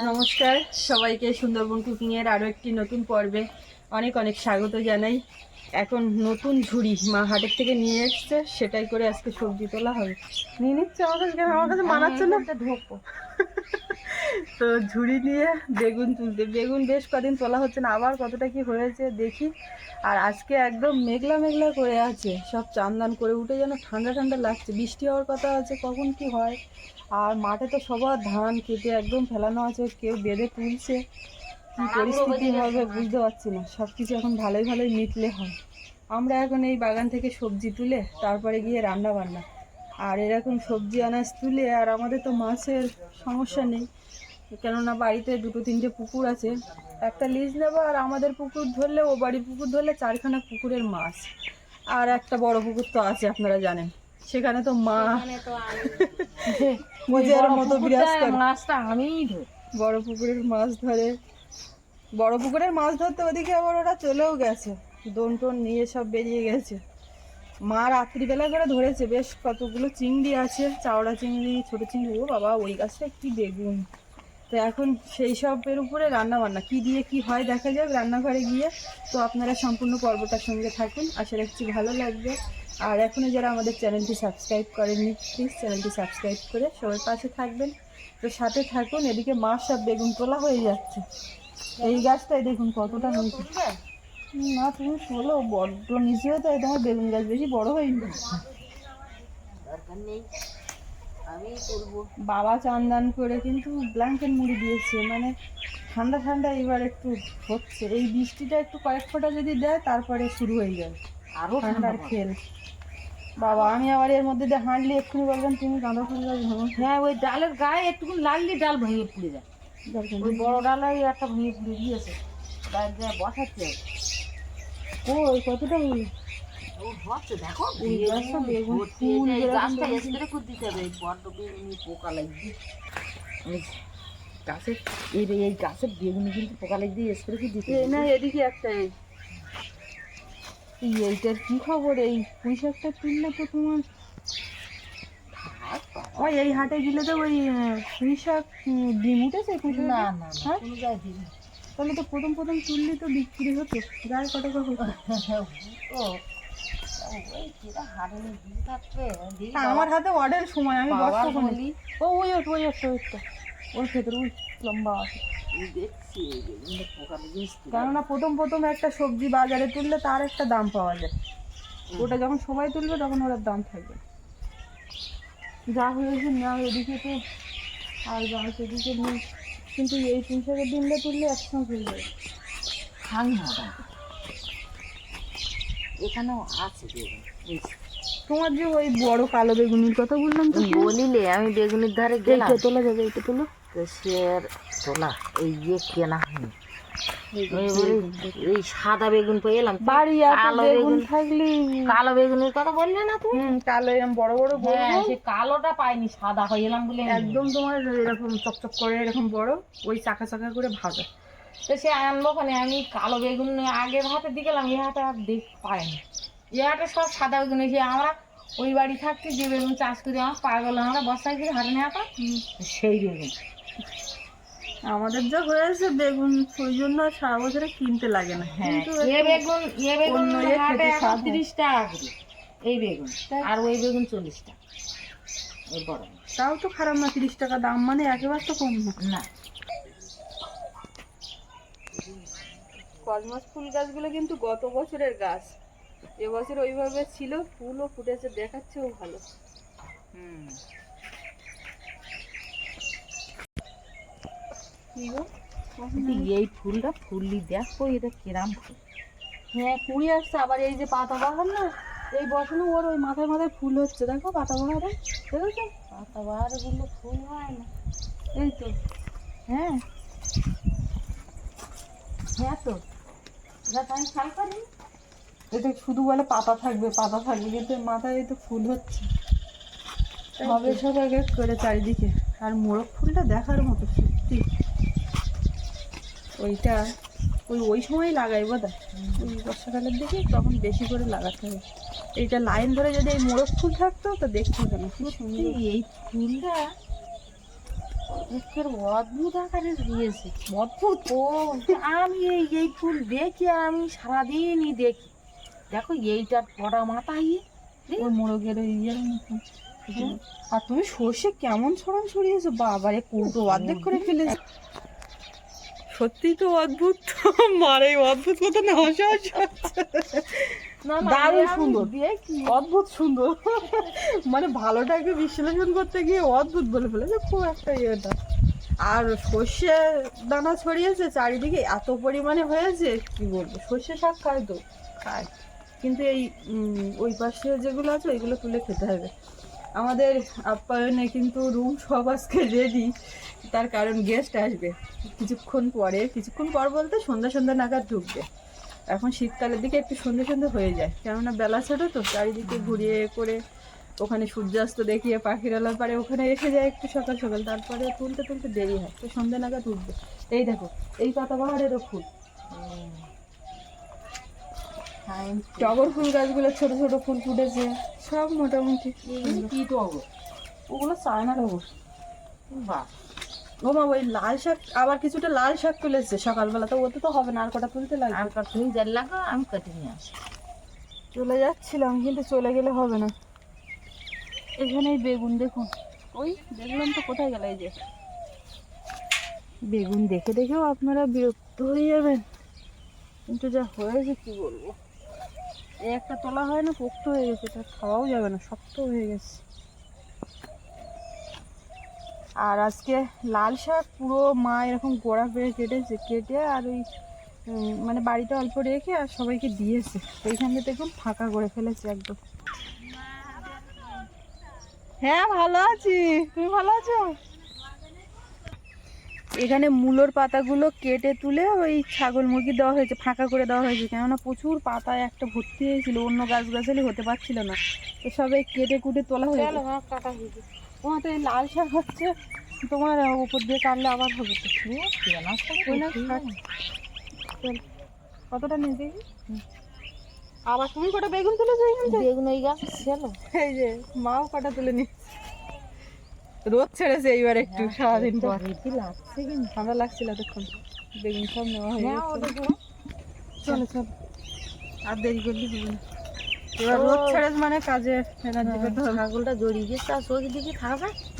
নমস্কার সবাইকে সুন্দরবন কুকিং এর আরও একটি নতুন পর্বে অনেক অনেক স্বাগত জানাই। এখন নতুন ঝুড়ি মা হাটের থেকে নিয়ে এসছে সেটাই করে আজকে সবজি তোলা হবে। নিয়ে নিচ্ছে আমার কাছে? আমার কাছে মানাচ্ছে না? ঢোকো তো ঝুড়ি নিয়ে বেগুন তুলতে বেগুন বেশ কদিন তোলা হচ্ছে না আবার কতটা কি হয়েছে দেখি। আর আজকে একদম মেঘলা মেঘলা করে আছে সব চান্দান করে উঠে যেন ঠান্ডা ঠান্ডা লাগছে। বৃষ্টি হওয়ার কথা আছে কখন কি হয়? আর মাঠে তো সবার ধান কেটে একদম ফেলানো আছে কেউ বেঁধে তুলছে। কি পরিস্থিতি হবে বুঝতে পারছি না। সব কিছু এখন ভালোই ভালোই মিটলে হয়। আমরা এখন এই বাগান থেকে সবজি তুলে তারপরে গিয়ে রান্না বান্না। আর এরকম সবজি আনাজ তুলে আর আমাদের তো মাছের সমস্যা নেই। কেননা বাড়িতে দুটো তিনটে পুকুর আছে। একটা লিজ নেব আর আমাদের পুকুর ধরলে ও বাড়ির পুকুর ধরলে চারখানা পুকুরের মাছ। আর একটা বড় পুকুর তো আছে আপনারা জানেন। সেখানে তো মা। নিজের মতো বিরাজ করে। মাছটা আমিই ধরি। বড় পুকুরের মাছ ধরে। বড় পুকুরের মাছ ধরতে ওদিকে আবার ওরা চলেও গেছে। দোন টোন নিয়ে সব বেরিয়ে গেছে। মা রাত্রিবেলা করে ধরেছে। বেশ কতগুলো চিংড়ি আছে চাওড়া চিংড়ি ছোট চিংড়ি। ও বাবা ওই গাছটা কি বেগুন। তো এখন সেই সবের উপরে রান্না বান্না কি দিয়ে কি হয় দেখা যাক রান্নাঘরে গিয়ে। তো আপনারা সম্পূর্ণ পর্বটার সঙ্গে থাকুন। আশা রাখছি ভালো লাগবে। আর এখনও যারা আমাদের চ্যানেলটি সাবস্ক্রাইব করেননি প্লিজ চ্যানেলটি সাবস্ক্রাইব করে সবার পাশে থাকবেন। তো সাথে থাকুন এদিকে মাছ সব বেগুন তোলা হয়ে যাচ্ছে। এই গাছটাই দেখুন কতটা হয়েছে না তুমি তোলো বড্ড নিচে তাই তোমার বেগুন গাছ বেশি বড় হয়নি দরকার নেই বাবা চান্দান করে কিন্তু ব্ল্যাঙ্কেট মুড়ি দিয়েছে মানে ঠান্ডা ঠান্ডা এবার একটু হচ্ছে। এই বৃষ্টিটা একটু কয়েক ফোঁটা যদি দেয় তারপরে শুরু হয়ে যাবে। আরও ঠান্ডার খেল। বাবা আমি আবার এর মধ্যে দিয়ে হাঁটলে এক্ষুনি বলবেন তুমি গাঁদা ফুল গাছ হ্যাঁ ওই ডালের গায়ে একটু লাগলে ডাল ভেঙে পুড়ে যায়। ওই বড় ডালাই একটা ভেঙে পুড়ে দিয়েছে গায়ে গায়ে বসাচ্ছে। ও ওই কতটা ও দেখো এই গাছটা এই এই। স্প্রে করে দিতে হবে বড্ড বেগুনি পোকা লাগবে গাছের এই এই গাছের বেগুনি কিন্তু পোকা লাগবে স্প্রে করে দিতে এই না এদিকে একটা এই এই এইটার কি খবর? এই পুঁই শাকটা তুললে তো তোমার? ওই এই হাটে গেলে তো ওই পুঁই শাক ডিম উঠেছে পুঁই শাক না না না হ্যাঁ? তাহলে তো প্রথম প্রথম তুললে তো বিক্রি হতো। গায়ে কত ও আমার হাতে অর্ডার সময় আমি বসবো ও ওই ওই ওই ওর ভেতরে লম্বা আছে। কেননা প্রথম প্রথম একটা সবজি বাজারে তুললে তার একটা দাম পাওয়া যায়। ওটা যখন সবাই তুলবে তখন ওটার দাম থাকবে। যা হয়েছে না এদিকে তো আর গাছ এদিকে নেই। কিন্তু এই তিন শাকের ডিমটা তুললে একসঙ্গে হয়ে যাবে। খাই এখানেও আছে। তোমার যে ওই বড় কালো বেগুনির কথা বললাম তো বলিলে আমি বেগুনের ধারে এইটা গেলাম। তোলা যাবে এইটা তোলো। তো সে তোলা এই ইয়ে কেনা হয়নি। এই সাদা বেগুন পেয়ে এলাম বাড়ি কালো বেগুন থাকলে। কালো বেগুনের কথা বললে না তুমি? কালো এরকম বড় বড় হ্যাঁ সে কালোটা পাইনি সাদা হয়ে এলাম বলে একদম তোমার এরকম চকচক করে এরকম বড় ওই চাকা চাকা করে ভাজা। তো সে আনব ওখানে আমি কালো বেগুন আগের হাতে দিয়ে গেলাম এ হাতে আর দেখ পাইনি হাতে সব সাদা বেগুন এসে আমরা ওই বাড়ি থাকতে যে বেগুন চাষ করি আমার পাগল আমরা বস্তায় করে হাতে নেওয়া সেই বেগুন আমাদের যা হয়েছে বেগুন ওই জন্য সারা বছরে কিনতে লাগে না। হ্যাঁ এ বেগুন এ বেগুন হাটে এখন। তিরিশ টাকা করে। এই বেগুন আর ওই বেগুন চল্লিশ টাকা। ওই বড় তাও তো খারাপ না তিরিশ টাকা দাম মানে একেবারে তো কম না। না। কসমস ফুল গাছগুলো কিন্তু গত বছরের গাছ। এবছর ওইভাবে ছিল ফুলও ফুটেছে দেখাচ্ছেও ভালো। হুম। কি গো? এই ফুলটা ফুললি দেখো এটা কিরাম ফুল। হ্যাঁ কুড়ি আসছে আবার এই যে পাতা বাহার না এই বসানো ওর ওই মাথায় মাথায় ফুল হচ্ছে দেখো পাতা বাহারে দেখেছ? পাতাবাহারগুলো ফুল হয় না। এই তো হ্যাঁ। হ্যাঁ তো এটা তো আমি খেয়াল করি এটা শুধু বলে পাতা থাকবে পাতা থাকবে কিন্তু মাথায় তো ফুল হচ্ছে। হবে সব এক করে চারিদিকে। আর মোরগ ফুলটা দেখার মতো সত্যি। ওইটা ওই ওই সময় লাগাই বোধ ওই বর্ষাকালের দিকে তখন বেশি করে লাগাতে হবে এইটা লাইন ধরে যদি এই মোরগ ফুল থাকতো তো দেখতে হতো না। কি সুন্দর এই ফুলটা একের অদ্ভুত আকারে দিয়েছে অদ্ভুত? ও আমি এই এই ফুল দেখি আমি সারাদিনই দেখি। দেখো এইটার পড়া মাথায়। ওই মোরগের ওই ইয়ের। আর তুমি সর্ষে কেমন ছড়ান ছড়িয়েছো? বাবারে কৌটো অর্ধেক করে ফেলেছো। সত্যি তো অদ্ভুত। মারে অদ্ভুত কথা না হাসা দারুণ সুন্দর। অদ্ভুত সুন্দর। মানে ভালোটাকে বিশ্লেষণ করতে গিয়ে অদ্ভুত বলে ফেলেছে খুব একটা ইয়েটা আর সর্ষে দানা ছড়িয়েছে চারিদিকে এত পরিমাণে হয়েছে কি বলব? সর্ষে শাক খায় তো। খায়। কিন্তু এই ওই পাশে যেগুলো আছে, ওইগুলো তুলে খেতে হবে। আমাদের আপ্যায়নে কিন্তু রুম সব আজকে রেডি তার কারণ গেস্ট আসবে। কিছুক্ষণ পরে, কিছুক্ষণ পর বলতে সন্ধ্যা সন্ধ্যা নাগাদ ঢুকবে। এখন শীতকালের দিকে একটু সন্ধে সন্ধে হয়ে যায়। কেননা বেলা ছোট তো, চারিদিকে ঘুরিয়ে করে ওখানে সূর্যাস্ত দেখিয়ে পাখিরালার পারে ওখানে এসে যায় একটু সকাল সকাল। তারপরে তুলতে তুলতে দেরি হয়। তো সন্ধ্যে নাগাদ উঠবে। এই দেখো, এই পাতাবাহারেরও ফুল। টগর ফুল গাছগুলো ছোট ছোট ফুল ফুটেছে সব মোটামুটি। কি তো ওগুলো চায়না টগর। বাহ। ও মা ওই লাল শাক আবার কিছুটা লাল শাক তুলেছে সকালবেলা তো ওতে তো হবে না আর কটা তুলতে লাগবে? আর কত তুমি জাল লাগো আমি কেটে নিয়ে আসি। চলে যাচ্ছিলাম কিন্তু চলে গেলে হবে না। এখানে এই বেগুন দেখুন। ওই দেখলাম তো কোথায় গেল এই যে? বেগুন দেখে দেখেও আপনারা বিরক্ত হয়ে যাবেন। কিন্তু যা হয়েছে কি বলব? একটা তোলা হয় না, পোক্ত হয়ে গেছে, এটা খাওয়াও যাবে না, শক্ত হয়ে গেছে। আর আজকে লাল শাক পুরো মা এরকম গোড়া পেয়ে কেটেছে, কেটে আর ওই মানে বাড়িতে অল্প রেখে আর সবাইকে দিয়েছে। তো এইখানে দেখুন ফাঁকা করে ফেলেছে একদম। হ্যাঁ ভালো আছি। তুমি ভালো আছো? এখানে মূলোর পাতাগুলো কেটে তুলে ওই ছাগল মুরগি দেওয়া হয়েছে ফাঁকা করে দেওয়া হয়েছে। কেননা প্রচুর পাতা একটা ভর্তি হয়েছিল অন্য গাছ গাছালি হতে পারছিল না। তো সবাই কেটে কুটে তোলা হয়েছে। কাটা হয়ে তোমার তো এই লাল শাক হচ্ছে তোমার উপর দিয়ে কাটলে আবার হবে কতটা নিয়ে দেখি? আবার তুমি কটা বেগুন তুলেছো বেগুন ওই গাছ। এই যে মাও কটা তুলে নি রোদ ছেড়েছে এইবার একটু সারাদিন পর কি লাগছে কিন্তু? ঠান্ডা লাগছিল এতক্ষণ। বেগুন সব নেওয়া হয়ে গেছে। চলো চলো। আর দেরি করলে হবে না। এবার রোদ ছেড়েছে মানে কাজে এনার্জি পেতে হবে। ছাগলটা জড়িয়ে গেছে আর চোখ দিকে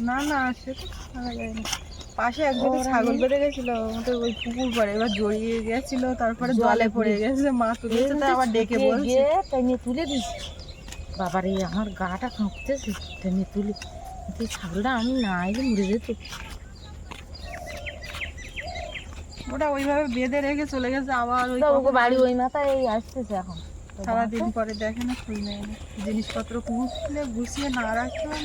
না না সে তো থাকা যায় না। পাশে একজন ছাগল বেঁধে গেছিল আমাদের ওই পুকুর পাড়ে এবার জড়িয়ে গেছিল তারপরে জলে পড়ে গেছে। মা তুলেছে তো আবার ডেকে বলছে। গিয়ে টেনে তুলে দিছি বাবারে আমার গাটা কাঁপতেছে টেনে তুলে কিন্তু এই ছাগলটা আমি না এলে মরে যেত। ওটা ওইভাবে বেঁধে রেখে চলে গেছে আবার ওই ওকে বাড়ি ওই মাথায় এই আসতেছে এখন। সারাদিন পরে দেখে না খুঁজে নেয় না। জিনিসপত্র গুছলে গুছিয়ে না রাখলে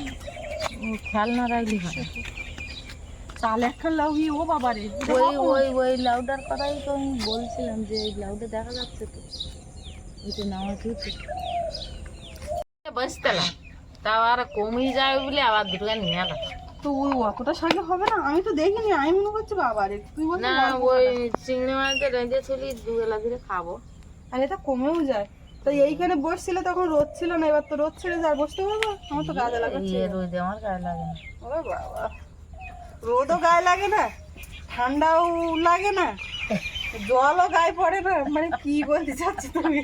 ও খেয়াল না রাখলে হয়। চাল একটা লাগিয়ে ও বাবারে ওই ওই ওই লাউডার কথাই তো আমি বলছিলাম যে এই লাউডা দেখা যাচ্ছে তো। ওইটা নেওয়া ঠিক বসতেলাম তাও আর কমই যায় বলে আবার দুটো নিয়ে এলাম তো ওই অতটা শাকে হবে না আমি তো দেখিনি আমি মনে করছি বাবারে তুই বলছিস না ওই চিংড়ি মাছটা রেঁধে চলি দুবেলা ধরে খাব। আর এটা কমেও যায়। তো এইখানে বসছিল তখন রোদ ছিল না এবার তো রোদ ছেড়ে যায় বসতে পারব আমার তো গায়ে লাগাচ্ছে ইয়ে রোদে আমার গায়ে লাগে না। ওরে বাবা। রোদও গায়ে লাগে না ঠান্ডাও লাগে না। জলও গায়ে পড়ে না? মানে কি বলতে চাচ্ছি তুমি?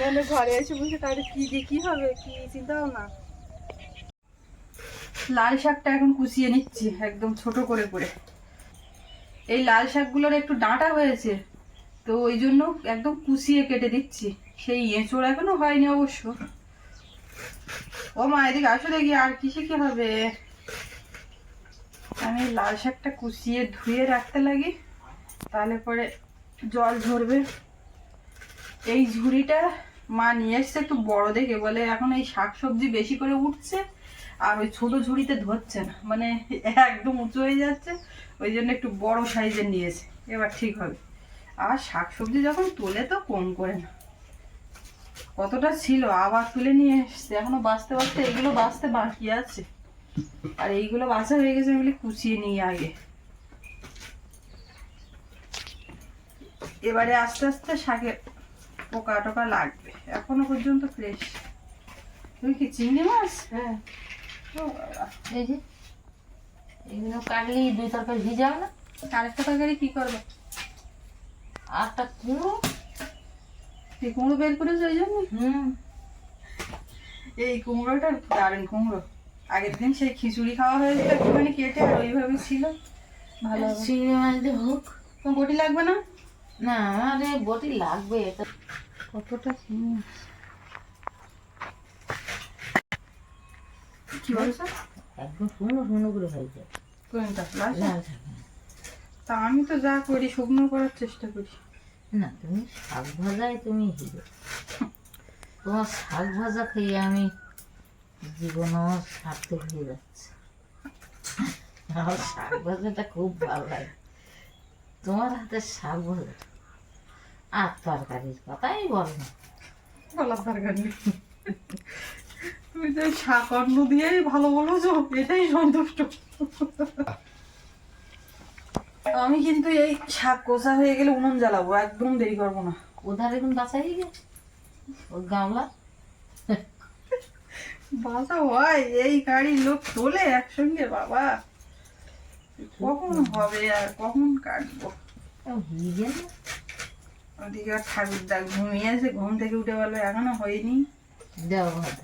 মানে ঘরে এসে বসে তাহলে কি দিয়ে কি হবে? কি চিন্তা না লাল শাকটা এখন কুচিয়ে নিচ্ছি, একদম ছোট করে করে। এই লাল শাকগুলোর একটু ডাঁটা হয়েছে, তো ওই জন্য একদম কুচিয়ে কেটে দিচ্ছি। সেই এঁচোড় এখনও হয়নি অবশ্য। ও মা, এদিকে আসো দেখি, আর কিসে কি হবে? আমি লাল শাকটা কুচিয়ে ধুয়ে রাখতে লাগি। তাহলে পরে জল ঝরবে এই ঝুড়িটা মা নিয়ে এসছে একটু বড় দেখে, বলে এখন এই শাক সবজি বেশি করে উঠছে আর ওই ছোট ঝুড়িতে ধরছে না। মানে একদম উঁচু হয়ে যাচ্ছে, ওই জন্য একটু বড় সাইজের নিয়েছে। এবার ঠিক হবে। আর শাক সবজি যখন তোলে তো কম করে না। কতটা ছিল, আবার তুলে নিয়ে এসছে। এখনও বাঁচতে বাঁচতে এগুলো বাঁচতে বাকি আছে। আর এইগুলো বাছা হয়ে গেছে এগুলি কুচিয়ে নিই আগে। এবারে আস্তে আস্তে শাকে পোকা টোকা লাগবে। এখনও পর্যন্ত ফ্রেশ তুমি কি চিংড়ি মাছ? হ্যাঁ। এই যে এগুলো কাটলি দুই তরকারি ভিজাও না? আরেকটা তরকারি কি করবে? আরটা কুমড়ো। এই কুমড়ো বের করেছে ওই জন্য? হুম। এই কুমড়োটা দারুণ কুমড়ো। আগের দিন সেই খিচুড়ি খাওয়া হয়েছিল একটুখানি কেটে আর ওইভাবে ছিল। ভালো চিংড়ি মাছ দিয়ে হোক। তোমার বটি লাগবে না? না আরে বটি লাগবে এটা কতটা হুম। কি বলছো? একদম শুকনো শুকনো করে হয়ে কোনটা লাল লাল তা আমি তো যা করি শুকনো করার চেষ্টা করি। না তুমি শাক ভাজায় তুমি হিরো। তোমার শাক ভাজা খেয়ে আমি জীবন আমার সার্থক হয়ে যাচ্ছে। আমার শাক ভাজাটা খুব ভালো লাগে। তোমার হাতে শাক ভাজা আর তরকারির কথাই বল না। বলার দরকার তুমি তো শাক অন্ন দিয়েই ভালো বলেছ এটাই সন্তুষ্ট। আমি কিন্তু এই শাক কষা হয়ে গেলে উনুন জ্বালাবো একদম দেরি করব না। ওধার এখন বাঁচাই গে ওই গামলা? বাসা হয় এই গাড়ির লোক তোলে একসঙ্গে বাবা। কখন হবে আর কখন কাটবো? ওদিকে আর ঠাকুর ডাক ঘুমিয়েছে ঘুম থেকে উঠে বলল এখনও হয়নি। দেওয়া ভাত।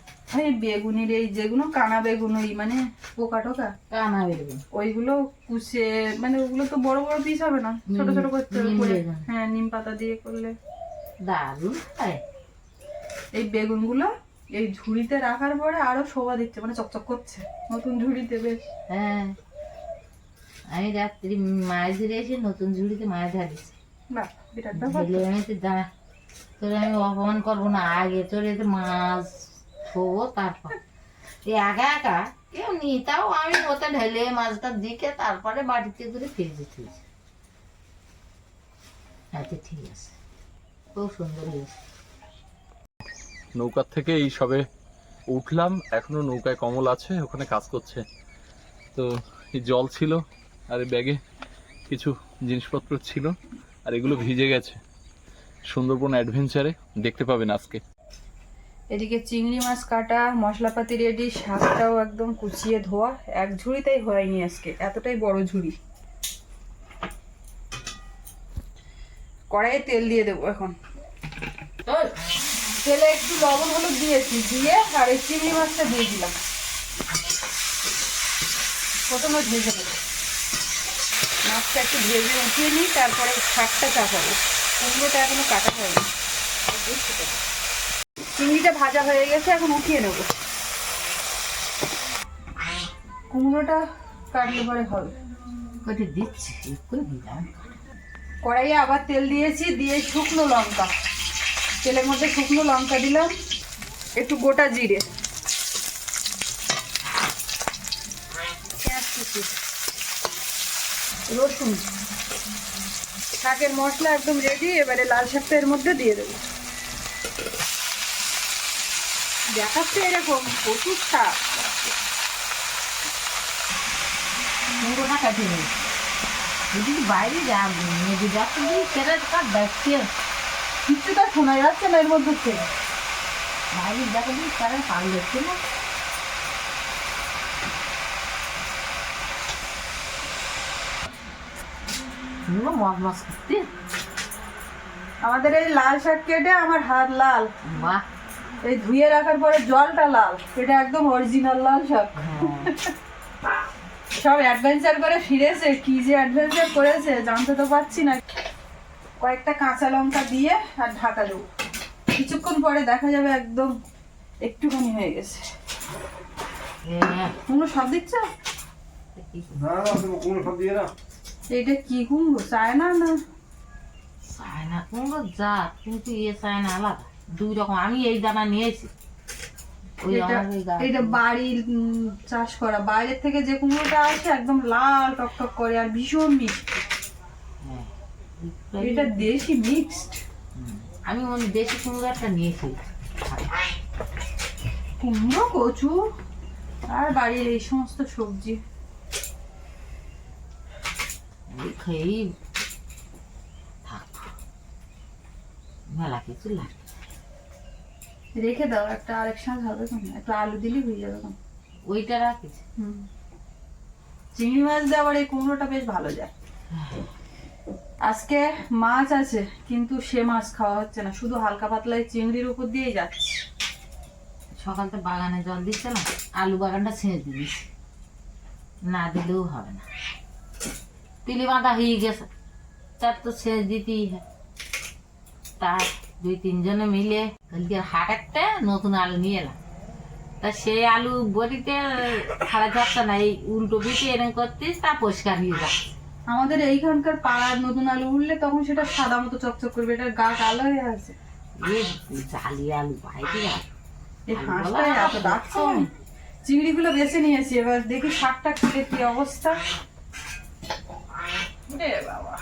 এই যেগুলো কানা বেগুন ওই মানে পোকা টোকা? কানা বেরবেন ওইগুলো কুচে মানে ওগুলো তো বড় বড় পিস হবে না? ছোট ছোট করতে হবে নিম হ্যাঁ নিম পাতা দিয়ে করলে। দারুণ এই বেগুনগুলো এই ঝুড়িতে রাখার পরে আরও শোভা দিচ্ছে মানে চকচক করছে। নতুন ঝুড়িতে বেশ। হ্যাঁ। আমি রাত্রি মাছ ধরে এসে নতুন ঝুড়িতে মাছ ধরেছি। ব্যাপার। দাঁড়া তোর আমি অপমান করব না আগে তোর এতে মাছ শোবো তারপর। এই একা একা কেউ নি তাও আমি ওতে ঢেলে মাছটা দিকে তারপরে বাড়িতে করে ফ্রিজে থুয়েছি আচ্ছা ঠিক আছে। খুব সুন্দর হয়েছে। নৌকার থেকে এই সবে উঠলাম এখনও নৌকায় কমল আছে ওখানে কাজ করছে। তো জল ছিল আর এই ব্যাগে কিছু জিনিসপত্র ছিল আর এগুলো ভিজে গেছে। সুন্দরবন অ্যাডভেঞ্চারে দেখতে পাবেন আজকে। এদিকে চিংড়ি মাছ কাটা, মশলাপাতি রেডি শাকটাও একদম কুচিয়ে ধোয়া। এক ঝুড়িতেই হয়নি আজকে, এতটাই বড় ঝুড়ি। কড়াইয়ে তেল দিয়ে দেবো এখন। তেলে একটু লবণ হলুদ দিয়েছি, দিয়ে আর এই চিংড়ি মাছটা দিয়ে দিলাম। প্রথমে ভেজে নেব। মাছটা একটু ভেজে উঠিয়ে নিই তারপরে শাকটা চাপাবো। কুমড়োটা এখনও কাটা হয়নি। চিংড়িটা ভাজা হয়ে গেছে এখন উঠিয়ে নেব। কুমড়োটা কাটলে পরে হবে। কটি দিচ্ছি? কড়াইয়ে আবার তেল দিয়েছি দিয়ে শুকনো লঙ্কা। তেলের মধ্যে শুকনো লঙ্কা দিলাম একটু গোটা জিরে। পেঁয়াজ কুচি। রসুন। শাকের মশলা একদম রেডি এবারে লাল শাকটা এর মধ্যে দিয়ে দেবো। দেখাচ্ছে এরকম প্রচুর শাক। কাটিয়ে নিই যদি বাইরে যাচ্ছে দেখছে শোনা যাচ্ছে না এর মধ্যে বাইরে দেখো দিই তারা পাল দেখছে না। করতে আমাদের এই লাল শাক কেটে আমার হাত লাল। বাহ এই ধুয়ে রাখার পরে জলটা লাল। এটা একদম অরিজিনাল লাল শাক। হ্যাঁ। সব অ্যাডভেঞ্চার করে ফিরেছে কি যে অ্যাডভেঞ্চার করেছে জানতে তো পারছি না। কয়েকটা কাঁচা লঙ্কা দিয়ে আর ঢাকা দেবো। কিছুক্ষণ পরে দেখা যাবে একদম একটুখানি হয়ে গেছে। হ্যাঁ। কুমড়ো সব দিচ্ছ? এইটা কি কুমড়ো? চায় না? চায়না কুমড়ো জাত কিন্তু ইয়ে চায়না আলাদা। দুই রকম। আমি এই দানা নিয়েছি। এটা এটা বাড়ির চাষ করা। বাইরের থেকে যে কুমড়োটা আসে একদম লাল টকটক করে আর ভীষণ মিষ্টি। হ্যাঁ। এটা দেশি মিক্সড। আমি মনে দেশি কুমড়ো একটা নিয়েছি। কুমড়ো কচু। আর বাড়ির এই সমস্ত সবজি। ওই খেয়েই থাক মেলা কিছু লাগে রেখে দাও একটা আরেক সাজ হবে কেন একটু আলু দিলেই হয়ে যাবে কেন ওইটা হুম। চিংড়ি মাছ দিয়ে আবার এই কুমড়োটা বেশ ভালো যায়। আজকে মাছ আছে কিন্তু সে মাছ খাওয়া হচ্ছে না। শুধু হালকা পাতলা এই চিংড়ির উপর দিয়েই যাচ্ছে। সকাল তো বাগানে জল দিচ্ছে না আলু বাগানটা ছেঁচ দিস না দিলেও হবে না। পিলি বাঁধা হয়ে গেছে। তার তো ছেঁচ দিতেই হয়। তার দুই তিনজনে মিলে কালকে হাট একটা নতুন আলু নিয়ে এলাম। তা সেই আলু বড়িতে ছাড়া যাচ্ছে না এই উল্টো পিঠে এরকম করতিস তা পরিষ্কার হয়ে যাচ্ছে আমাদের এইখানকার পাড়ার নতুন আলু উঠলে তখন সেটা সাদা মতো চকচক করবে এটা গা কালো হয়ে আছে। জালি আলু বাইরে ডাকছে। চিংড়িগুলো বেছে নিয়েছি এবার দেখি শাকটা খেতে কি অবস্থা। বাবা।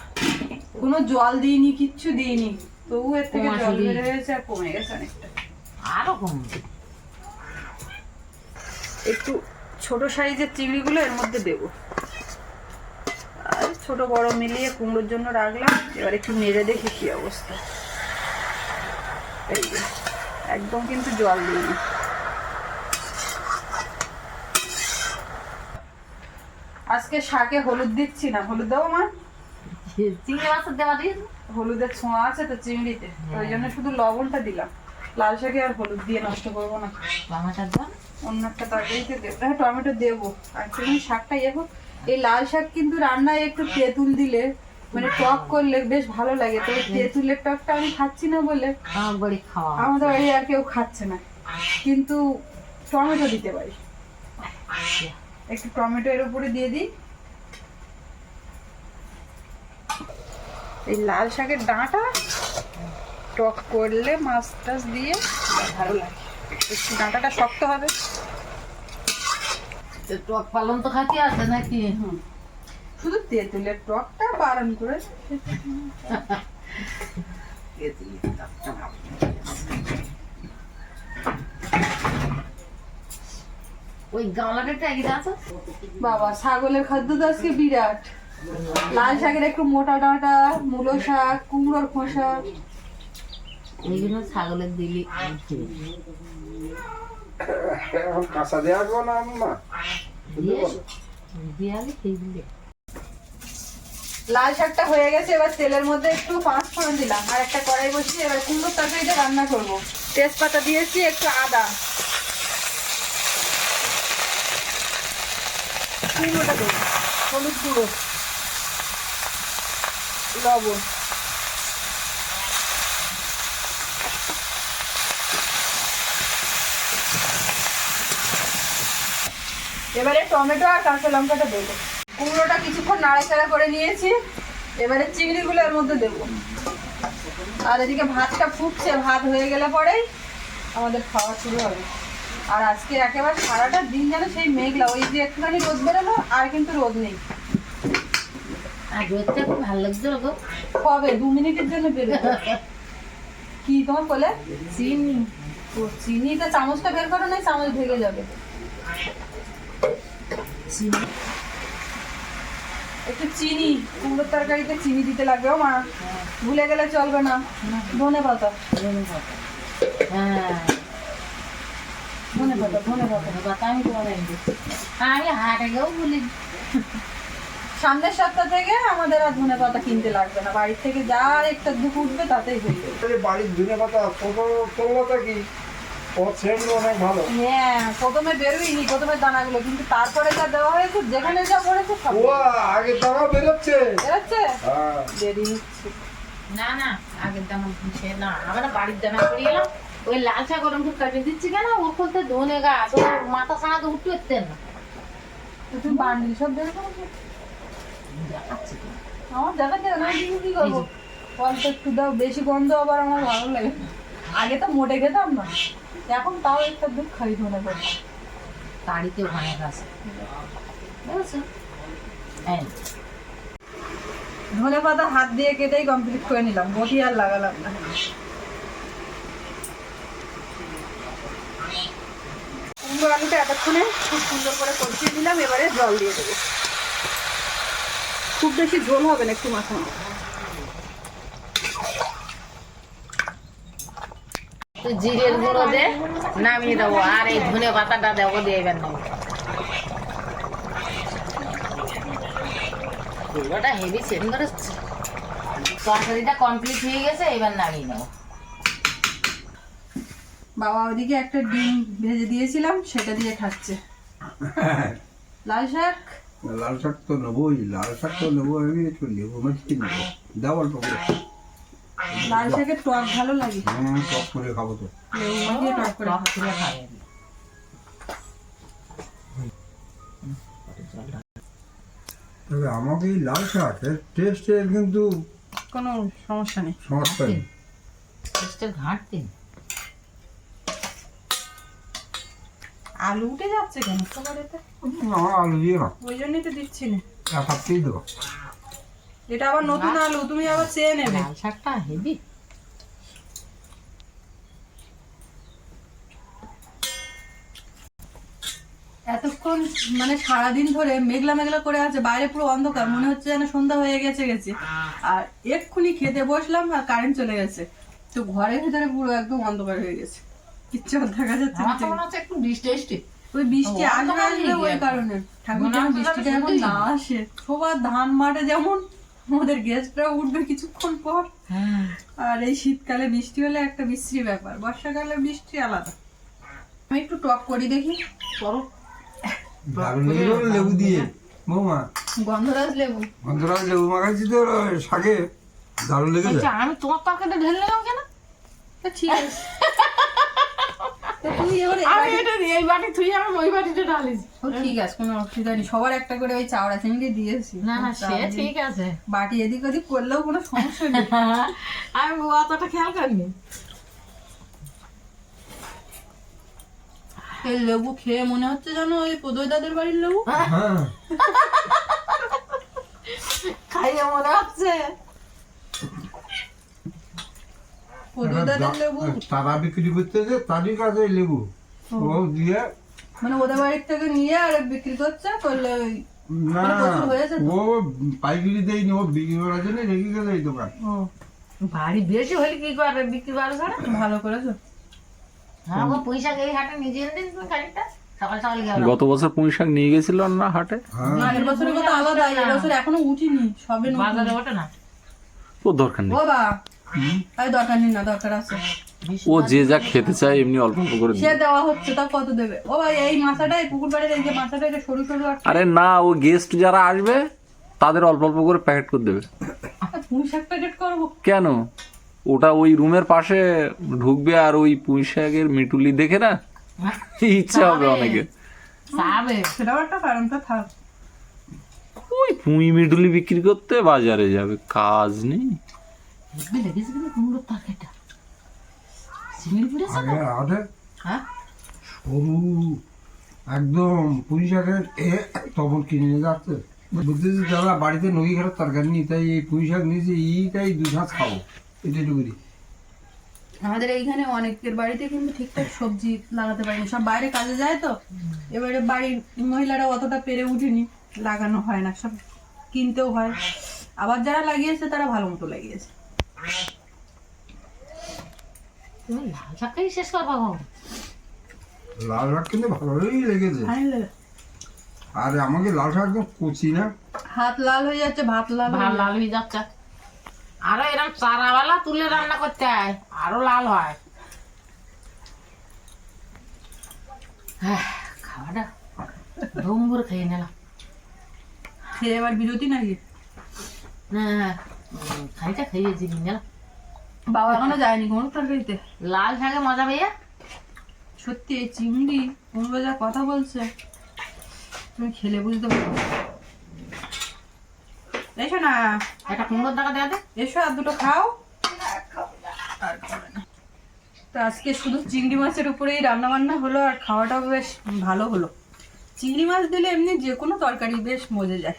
কোনো জল দিইনি কিচ্ছু দিইনি। তবু এর থেকে জল আর কমে গেছে অনেকটা। আরও কমবে একটু ছোট সাইজের চিংড়িগুলো এর মধ্যে দেবো। আর ছোট বড় মিলিয়ে কুমড়োর জন্য রাখলাম। এবার একটু নেড়ে দেখি কি অবস্থা। একদম কিন্তু জল দিইনি। আজকে শাকে হলুদ দিচ্ছি না। হলুদ দেবো মা? চিংড়ি মাছের দেওয়া দিয়ে হলুদের ছোঁয়া আছে তো চিংড়িতে। ওই জন্য শুধু লবণটা দিলাম। লাল শাকে আর হলুদ দিয়ে নষ্ট করব না। টমেটোর দাম অন্য একটা তরকারিতে দেবো। হ্যাঁ টমেটো দেবো। আর একটুখানি শাকটা ইয়ে হোক। এই লাল শাক কিন্তু রান্নায় একটু তেঁতুল দিলে মানে টক করলে বেশ ভালো লাগে। তো তেঁতুলের টকটা আমি খাচ্ছি না বলে আমাদের বাড়ি আর কেউ খাচ্ছে না। কিন্তু টমেটো দিতে পারি। একটু টমেটো এর উপরে দিয়ে দিই। এই লাল শাকের ডাঁটা টক করলে মাছ টাছ দিয়ে ভালো লাগে। একটু ডাঁটাটা শক্ত হবে। টক পালন তো খাতি আছে নাকি। শুধু তেঁতুলের টকটা বারণ করে। ওই গামলাটা ট্যাগিটা আছে। বাবা ছাগলের খাদ্য তো আজকে বিরাট। লাল শাকের একটু মোটা ডাঁটা মূলো শাক কুমড়োর খোসা। এইগুলো ছাগলের দিলি কাঁচা দেওয়া গো না আম্মা। দিয়ে দিয়ে খেয়ে দিলে লাল শাকটা হয়ে গেছে এবার তেলের মধ্যে একটু পাঁচ ফোড়ন দিলাম। আর একটা কড়াই বসিয়ে এবার কুমড়োর তরকারিটা রান্না করব। তেজপাতা দিয়েছি একটু আদা। হলুদ গুঁড়ো লবণ। এবারে টমেটো আর কাঁচা লঙ্কাটা দেবো। কুমড়োটা কিছুক্ষণ নাড়াচাড়া করে নিয়েছি। এবারে চিংড়িগুলো এর মধ্যে দেবো। আর এদিকে ভাতটা ফুটছে, ভাত হয়ে গেলে পরেই আমাদের খাওয়া শুরু হবে। আর আজকে একেবারে সারাটা দিন যেন সেই মেঘলা ওই যে একটুখানি রোদ বেরোলো আর কিন্তু রোদ নেই। আর রোদটা খুব ভালো লাগছে গো কবে? দু মিনিটের জন্য বেরোবে। কি তোমার বলে চিনি। ও চিনিটা চামচটা বের করো না চামচ ভেঙে যাবে। চিনি। একটু চিনি কুমড়োর তরকারিতে চিনি দিতে লাগবে ও মা। ভুলে গেলে চলবে না। ধনে পাতা ধনে পাতা হ্যাঁ। ধনে পাতা ধনে পাতা ধনে আমি তোমার আমি হাটে গেও বলি সামনের সপ্তাহ থেকে আমাদের আর ধনে পাতা কিনতে লাগবে না। বাড়ির থেকে যা একটা দুঃখ উঠবে তাতেই হয়ে যাবে। বাড়ির ধনে পাতা ছোট কি? অনেক ভালো। হ্যাঁ প্রথমে বেরোয়নি প্রথমে দানাগুলো কিন্তু তারপরে যা দেওয়া হয়েছে যেখানে যা পড়েছে ও আগে দানা বেরোচ্ছে? বেরোচ্ছে? হ্যাঁ। দেরি হচ্ছে না না আগের দানা সে না আমরা বাড়ির দানা করে এলাম। ওই লাল শাক ওরকম কাটিয়ে দিচ্ছি কেন? ওর করতে ধনে গাছ ওর মাথা ছাড়া তো উঠতে পারতেন না। তুমি বান্ডিল সব বের করেছ আমার দেখা যায় না তুমি কি করব? অল্প একটু দাও বেশি গন্ধ আবার আমার ভালো লাগে আগে তো মোটে খেতাম না। এখন তাও একটা দুধ খাই ধনে পাতা তাড়িতে ওখানে গাছ বুঝেছ? এই ধনে পাতা হাত দিয়ে কেটেই কমপ্লিট করে নিলাম বটি আর লাগালাম না। কুমড়ো আলুটা এতক্ষণে খুব সুন্দর করে কষিয়ে দিলাম, এবারে জল দিয়ে দেবো। খুব বেশি ঝোল হবে না একটু তো জিরের গুঁড়ো দে, নামিয়ে দেবো, আর এই ধনে পাতাটা দেবো, দিয়ে এবার দেবো। পুরোটা হেভি সেট করেছে তরকারিটা কমপ্লিট হয়ে গেছে, এবার নামিয়ে নেব। বাবা ওদিকে একটা ডিম ভেজে দিয়েছিলাম সেটা দিয়ে খাচ্ছে। লাল শাক? লাল শাক তো নেবোই লাল শাক তো নেব আমি একটু লেবু মাছি নেব। দাও অল্প করে। লাল শাকের টক ভালো লাগে। হ্যাঁ টক করে খাব তো। লেবু মাখিয়ে টক করে খাবে। তবে আমাকে এই লাল শাকের টেস্টের কিন্তু কোনো সমস্যা নেই। সমস্যা নেই। টেস্টের ঘাটতি আলু উঠে যাচ্ছে কেন? খাবারেতে আমার আলু দিয়ে না। ওই জন্যই তো দিচ্ছি না। দেবো। এটা আবার নতুন আলু তুমি আবার চেয়ে নেবে। লাল শাকটা হেভি। এতক্ষণ মানে সারাদিন ধরে মেঘলা মেঘলা করে আছে বাইরে পুরো অন্ধকার মনে হচ্ছে যেন সন্ধ্যা হয়ে গেছে গেছে। আর এক্ষুনি খেতে বসলাম আর কারেন্ট চলে গেছে। তো ঘরের ভিতরে পুরো একদম অন্ধকার হয়ে গেছে। কিচ্ছু দেখা যাচ্ছে আমার তো মনে হচ্ছে একটু ডিশ টেস্টি ওই বৃষ্টি আসবে আসবে ওই কারণে। ঠাকুর বৃষ্টিটা এখন না আসে সবার ধান মাঠে যেমন ওদের গেস্টরা উঠবে কিছুক্ষণ পর। হ্যাঁ। আর এই শীতকালে বৃষ্টি হলে একটা বিশ্রী ব্যাপার বর্ষাকালে বৃষ্টি আলাদা। আমি একটু টক করি দেখি। করো। লেবু দিয়ে। বৌমা। গন্ধরাজ লেবু। গন্ধরাজ লেবু মাখাচ্ছি তো শাকে দারুণ আমি তোমার তরকারিটা ঢেলে নিলাম কেন? ঠিক আছে। আমি এটা এই বাটি তুই আমি ওই বাটিটা ঢালিস। ও ঠিক আছে কোনো অসুবিধা নেই সবার একটা করে ওই চাওড়া চিংড়ি দিয়েছি। না না সে ঠিক আছে। বাটি এদিক ওদিক করলেও কোনো সমস্যা নেই। আমি অতটা খেয়াল করিনি। এই লেবু খেয়ে মনে হচ্ছে যেন ওই পদই দাদের বাড়ির লেবু। হ্যাঁ। খাইয়ে মনে হচ্ছে পদই দাদের লেবু তারা বিক্রি করতেছে তারই কাছে লেবু। ও। দিয়ে মানে ওদের বাড়ির থেকে নিয়ে আর বিক্রি করছে করলে না মানে তো? ও পাইকারি দেয়নি ও বিক্রি করার জন্য রেখে গেছে এই দোকান। বাড়ি বেশি হলে কি করে বিক্রি করে ছাড়া ভালো করেছ। হ্যাঁ গো পয়সা এই হাটে নিজে এনে দিন তুমি গত বছর পুঁই শাক নিয়ে গেছিল না হাটে? হ্যাঁ। বছরের কথা আলাদা এবছর এখনও উঠিনি সবে বাজারে ওঠে না? ও দরকার নেই। ও আরে দরকার নেই না দরকার আছে। ও যে যা খেতে চায় এমনি অল্প অল্প করে সে দেওয়া হচ্ছে তা কত দেবে? ও ভাই এই পুকুর এই যে এটা সরু সরু আর আরে না ও গেস্ট যারা আসবে তাদের অল্প অল্প করে প্যাকেট করে দেবে। পুঁই শাক প্যাকেট করব? কেন? ওটা ওই রুমের পাশে ঢুকবে আর ওই পুঁই শাকের মিটুলি দেখে না? ইচ্ছা হবে অনেকে। সেটাও একটা কারণটা থাক। ওই পুঁই মিটুলি বিক্রি করতে বাজারে যাবে কাজ নেই। হেব্বি লেগেছে কিন্তু কুমড়োর তরকারিটা। চিংড়ি পুড়েছে আগে আগে হ্যাঁ? সরু একদম এ তখন কিনে নিয়ে যাচ্ছে। বুঝতেছি দাদা বাড়িতে নদী ঘরের তরকারি নেই তাই এই পুঁই শাক নিয়েছি এইটাই দু ঝাঁস খাব। এটা টুকুরি আমাদের এইখানে অনেকের বাড়িতে কিন্তু ঠিকঠাক সবজি লাগাতে পারিনি। সব বাইরে কাজে যায় তো? এবারে বাড়ির মহিলারা অতটা পেরে উঠেনি লাগানো হয় না। সব কিনতেও হয়। আবার যারা লাগিয়েছে তারা ভালো মতো লাগিয়েছে। লাল শাকটাই শেষ করবা লাল শাক কিন্তু ভালোই লেগেছে আর আমাকে লাল শাক একদম কচি না হাত লাল হয়ে যাচ্ছে ভাত লাল ভালো লাল হয়ে যাচ্ছে আরও এরকম চারাওয়ালা তুলে রান্না করতে হয় আরও লাল হয় হ্যাঁ, খাওয়াটা ধুম করে খেয়ে নিলাম খেয়ে এবার বিরতি নাকি? হ্যাঁ। খাইটা খাইয়েছি নিলাম বাবা এখনও যায়নি কোনো তরকারিতে। লাল শাকে মজা পেয়ে সত্যি এই চিংড়ি যা কথা বলছে। তুমি খেলে বুঝতে পারো এসো না একটা কুমড়োর টাকা দেওয়া দে। এসো আর দুটো খাও। আর খাবে না। তো আজকে শুধু চিংড়ি মাছের উপরেই রান্না বান্না হলো আর খাওয়াটাও বেশ ভালো হলো। চিংড়ি মাছ দিলে এমনি যে কোনো তরকারি বেশ মজে যায়।